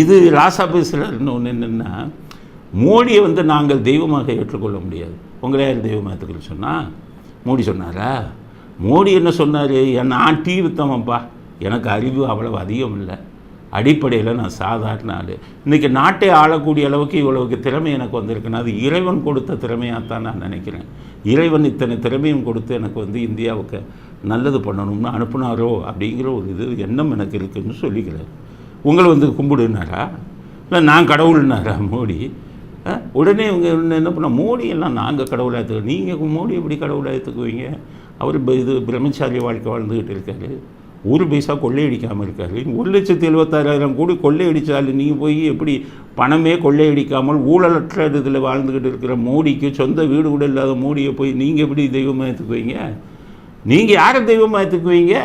இது ராசா பேசுகிறாருன்னு ஒன்று என்னென்னா மோடியை வந்து நாங்கள் தெய்வமாக ஏற்றுக்கொள்ள முடியாது. உங்களை யார் தெய்வமாக ஏற்றுக்கொள்ள சொன்னால் மோடி சொன்னாரா? மோடி என்ன சொன்னார்? நான் டீ வித்தவன்ப்பா. எனக்கு அறிவு அவ்வளவு அதிகம் இல்லை. அடிப்படையில் நான் சாதாரண ஆள். இன்றைக்கி நாட்டை ஆளக்கூடிய அளவுக்கு இவ்வளவுக்கு திறமை எனக்கு வந்திருக்குன்னா அது இறைவன் கொடுத்த திறமையாக தான் நான் நினைக்கிறேன். இறைவன் இத்தனை திறமையும் கொடுத்து எனக்கு வந்து இந்தியாவுக்கு நல்லது பண்ணணும்னு அனுப்புனாரோ அப்படிங்கிற ஒரு இது எண்ணம் எனக்கு இருக்குதுன்னு சொல்லிக்கிறேன் உங்களை வந்து கும்பிடுனாரா? இல்லை நான் கடவுள்னாரா மோடி? உடனே இவங்க என்ன என்ன பண்ண மோடி எல்லாம் நாங்கள் கடவுளாக ஏற்றுக்கோ நீங்கள் மோடி எப்படி கடவுளாக ஏற்றுக்குவீங்க அவர் இது பிரம்மச்சாரிய வாழ்க்கை வாழ்ந்துக்கிட்டு இருக்காரு. ஒரு பைசா கொள்ளையடிக்காமல் இருக்காரு. ஒரு லட்சத்தி எழுபத்தாறாயிரம் கோடி கொள்ளையடித்தாலும் நீங்கள் போய் எப்படி பணமே கொள்ளையடிக்காமல் ஊழலற்ற இதில் வாழ்ந்துக்கிட்டு இருக்கிற மோடிக்கு சொந்த வீடு கூட இல்லாத மோடியை போய் நீங்கள் எப்படி தெய்வமாக ஏற்றுக்குவீங்க நீங்கள் யாரை தெய்வமாக ஏற்றுக்குவீங்க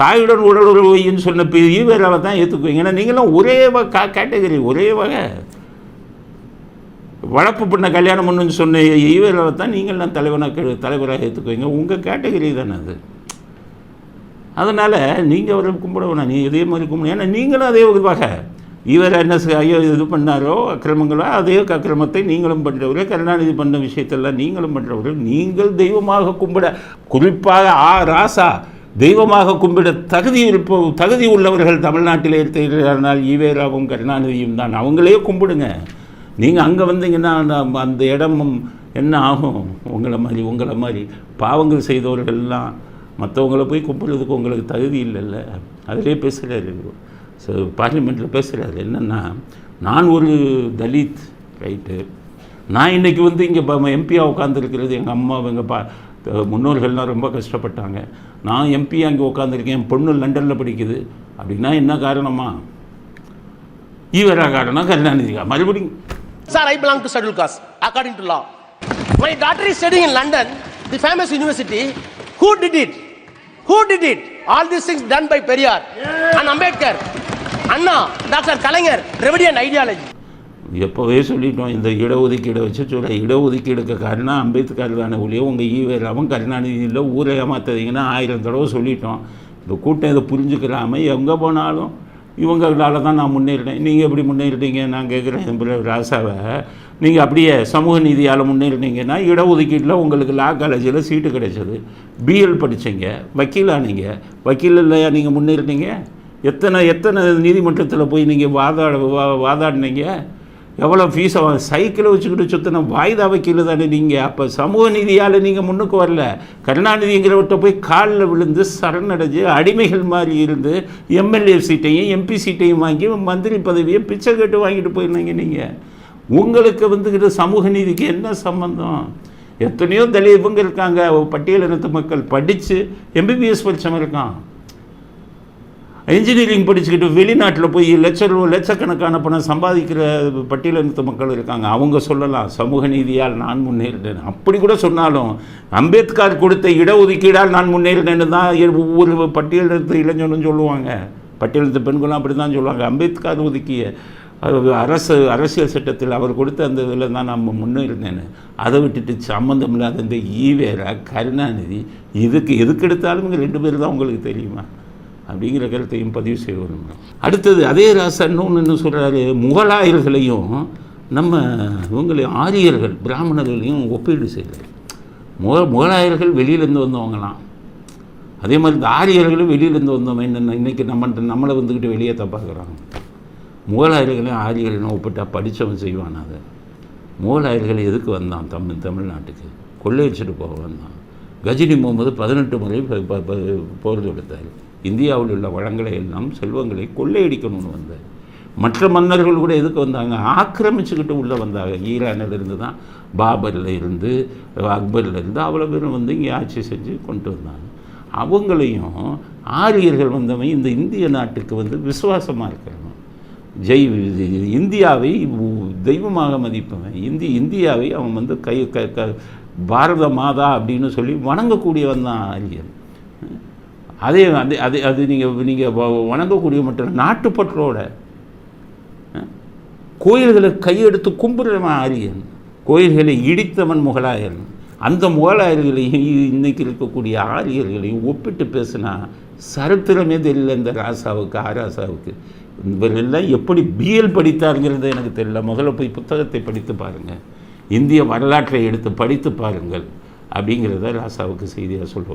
தாயுடன் உடல் உறவுன்னு சொன்ன ஈவேராவை தான் ஏற்றுக்குவீங்க ஏன்னா நீங்களும் ஒரே வகை கா கேட்டகரி ஒரே வகை. வளர்ப்பு பண்ண கல்யாணம் பண்ணுன்னு சொன்ன ஈவேராவை தான் நீங்கள்லாம் தலைவனாக தலைவராக ஏற்றுக்குவீங்க உங்கள் கேட்டகரி தானே அது. அதனால் நீங்கள் அவரை கும்பிட வேணாம். நீ இதே மாதிரி கும்பிட. ஏன்னா நீங்களும் அதே ஒரு வகை இவர் என்ன ஐயோ இது பண்ணாரோ அக்கிரமங்களோ அதே அக்கிரமத்தை நீங்களும் பண்ணுறவர்கள் கருணாநிதி பண்ண விஷயத்தெல்லாம் நீங்களும் பண்ணுறவர்கள் நீங்கள் தெய்வமாக கும்பிட குறிப்பாக ஆ ராசா தெய்வமாக கும்பிட தகுதி இருப்ப தகுதி உள்ளவர்கள் தமிழ்நாட்டில் இருக்கிறார்கள். ஈவேராவும் கருணாநிதியும் தான். அவங்களே கும்பிடுங்க. நீங்கள் அங்கே வந்தீங்கன்னா அந்த- அந்த இடமும் என்ன ஆகும்? உங்களை மாதிரி உங்களை மாதிரி பாவங்கள் செய்தவர்கள்லாம் மற்றவங்கள போய் கும்பிட்றதுக்கு உங்களுக்கு தகுதி இல்லைல்ல. அதிலே பேசுகிறாரு ஸோ பார்லிமெண்ட்டில் பேசுகிறாரு என்னென்னா நான் ஒரு தலித் ரைட்டு நான் இன்றைக்கி வந்து இங்கே எம்பியாக உட்காந்துருக்கிறது எங்கள் அம்மா எங்கள் பா முன்னோர்கள்லாம் ரொம்ப கஷ்டப்பட்டாங்க நான் எம்பி அங்கே உட்காந்துருக்கேன் என் பொண்ணு லண்டனில் படிக்குது அப்படின்னா என்ன காரணமா ஈவரா காரணம் கருணாநிதிக்கா மறுபடியும் Sir, I belong to scheduled caste, according to law. My daughter is studying in London, the famous university. Who did it? Who did it? All these things done by Periyar and Ambedkar, Anna, Dr. Kalanger, Dravidian ideology. எப்போவே சொல்லிட்டோம் இந்த இடஒதுக்கீடை வச்சு சொல்ல இடஒதுக்கீடுக்கு காரணம் அம்பேத்கர் தானே ஒழிய உங்கள் ஈவேராவும் கருணாநிதியில் ஊரை ஏமாத்தாதீங்கன்னா ஆயிரம் தடவை சொல்லிட்டோம். இந்த கூட்டம் இதை புரிஞ்சுக்கிறாமல் எங்கே போனாலும் இவங்களால தான் நான் முன்னேறினேன். நீங்கள் எப்படி முன்னேறிட்டீங்க? நான் கேட்குறேன் என் பிள்ளை ராசாவை. நீங்கள் அப்படியே சமூக நீதியால் முன்னேறினீங்கன்னா இடஒதுக்கீட்டில் உங்களுக்கு லா காலேஜில் சீட்டு கிடைச்சது. பிஎல் படித்தீங்க வக்கீலானீங்க வக்கீல் இல்லையா நீங்கள் முன்னேறினீங்க? எத்தனை எத்தனை நீதிமன்றத்தில் போய் நீங்கள் வாதாட வா- வாதாடினீங்க? எவ்வளோ ஃபீஸை சைக்கிளை வச்சுக்கிட்டு சுற்றின வாய்தா வக்கீல் தானே நீங்கள் அப்போ சமூக நீதியால் நீங்கள் முன்னுக்கு வரல. கருணாநிதிங்கிறவர்கிட்ட போய் காலில் விழுந்து சரணடைஞ்சு அடிமைகள் மாதிரி இருந்து எம்எல்ஏ சீட்டையும் எம்பி சீட்டையும் வாங்கி மந்திரி பதவியை பிச்சை கேட்டு வாங்கிட்டு போயிருந்தீங்க நீங்கள் உங்களுக்கு வந்துக்கிட்டு சமூக நீதிக்கு என்ன சம்மந்தம் எத்தனையோ தலித் இவங்க இருக்காங்க. பட்டியலினத்து மக்கள் படித்து எம்பிபிஎஸ் படித்தவன் இருக்கான். இன்ஜினியரிங் படிச்சுக்கிட்டு வெளிநாட்டில் போய் லட்ச ரூபா லட்சக்கணக்கான பணம் சம்பாதிக்கிற பட்டியலினத்து மக்கள் இருக்காங்க. அவங்க சொல்லலாம் சமூக நீதியால் நான் முன்னேறினேன். அப்படி கூட சொன்னாலும் அம்பேத்கர் கொடுத்த இடஒதுக்கீடால் நான் முன்னேறினேன்னு தான் ஒவ்வொரு பட்டியலினத்து இளைஞனும் சொல்லுவாங்க. பட்டியலினத்து பெண்களும் அப்படி தான் சொல்லுவாங்க. அம்பேத்கர் ஒதுக்கிய அரசு அரசியல் சட்டத்தில் அவர் கொடுத்த அந்த இதில் தான் நம்ம முன்னேறினேன்னு அதை விட்டுட்டு சம்மந்தம் இல்லாத இந்த ஈவேரா கருணாநிதி இதுக்கு எதுக்கு எடுத்தாலும் இங்கே ரெண்டு பேர் தான் உங்களுக்கு தெரியுமா? அப்படிங்கிற கருத்தையும் பதிவு செய்ய விரும்புகிறேன் அடுத்தது அதே ராசா இன்னொன்று என்ன சொல்கிறாரு முகலாயர்களையும் நம்ம இவங்களையும் ஆரியர்கள் பிராமணர்களையும் ஒப்பீடு செய்கிறார் முக முகலாயர்கள் வெளியிலேருந்து வந்தவங்களாம். அதே மாதிரி இந்த ஆரியர்களும் வெளியிலேருந்து வந்தவங்க. என்னென்ன இன்றைக்கி நம்ம நம்மளை வந்துக்கிட்டு வெளியே தப்பாக்குறாங்க முகலாயர்களையும் ஆரியர்களையும் ஒப்பிட்டா படித்தவன் செய்வான் அதை. முகலாயர்கள் எதுக்கு வந்தான் தமிழ் தமிழ்நாட்டுக்கு? கொள்ளையடிச்சிட்டு போக வந்தான். கஜினி முகமது பதினெட்டு முறை போர் தொடுத்தார் இந்தியாவில் உள்ள வளங்களை எல்லாம் செல்வங்களை கொள்ளையடிக்கணும்னு வந்தார். மற்ற மன்னர்கள் கூட எதுக்கு வந்தாங்க? ஆக்கிரமிச்சுக்கிட்டு உள்ளே வந்தாங்க. ஈரானிலிருந்து தான் பாபரில் இருந்து அக்பரில் இருந்து அவ்வளோ பேரும் வந்து இங்கே ஆட்சி செஞ்சு கொண்டு வந்தாங்க. அவங்களையும் ஆரியர்கள் வந்தவன் இந்த இந்திய நாட்டுக்கு வந்து விசுவாசமாக இருக்கிறவன் ஜெய் இந்தியாவை தெய்வமாக மதிப்பவன் இந்தி இந்தியாவை அவன் வந்து கை க க பாரத மாதா அப்படின்னு சொல்லி வணங்கக்கூடியவன் தான் ஆரியன் அதே அது அது அது நீங்கள் நீங்கள் வணங்கக்கூடிய மட்டும் நாட்டுப்பற்றோட கோயில்களை கையெடுத்து கும்பிடுறவன் ஆரியன். கோயில்களை இடித்தவன் முகலாயன். அந்த முகலாயர்களையும் இன்னைக்கு இருக்கக்கூடிய ஆரியர்களையும் ஒப்பிட்டு பேசினா சரித்திரமே தெரியல இந்த ராசாவுக்கு ஆராசாவுக்கு இவரெல்லாம் எப்படி பிஎல் படித்தாருங்கிறது எனக்கு தெரியல. முதல்ல போய் புத்தகத்தை படித்து பாருங்கள் இந்திய வரலாற்றை எடுத்து படித்து பாருங்கள் அப்படிங்கிறத ராசாவுக்கு செய்தியாக சொல்லுவோம்